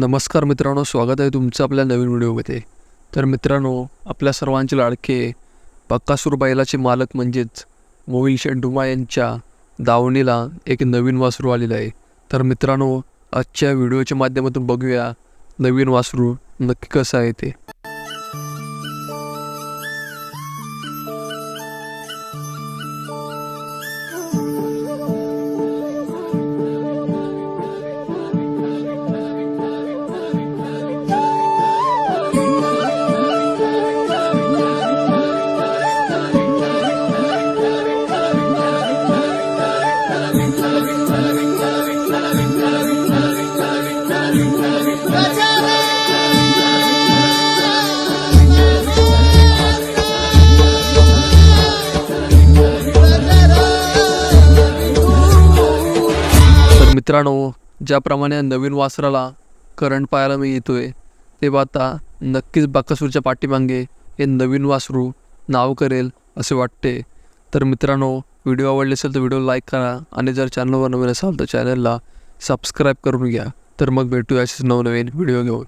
नमस्कार मित्रांनो स्वागत आहे तुमचं आपल्या नवीन व्हिडिओमध्ये. तर मित्रांनो आपल्या सर्वांचे लाडके पक्कासूर बैलाचे मालक म्हणजेच मोहिल शेंडुमा यांच्या दावणीला एक नवीन वासरू आलेलं आहे. तर मित्रांनो आजच्या व्हिडिओच्या माध्यमातून बघूया नवीन वासरू नक्की कसं आहे ते. तर मित्रांनो ज्याप्रमाणे नवीन वासराला करंट पाहायला मी येतोय तेव्हा आता नक्कीच बाकासूरच्या पाठीमागे हे नवीन वासरू नाव करेल असे वाटते. तर मित्रांनो व्हिडिओ आवडले असेल तर व्हिडिओ लाईक करा आणि जर चॅनलवर नवीन असाल तर चॅनलला सबस्क्राईब करून घ्या. तर मग भेटूया असेच नवनवीन व्हिडिओ घेऊन.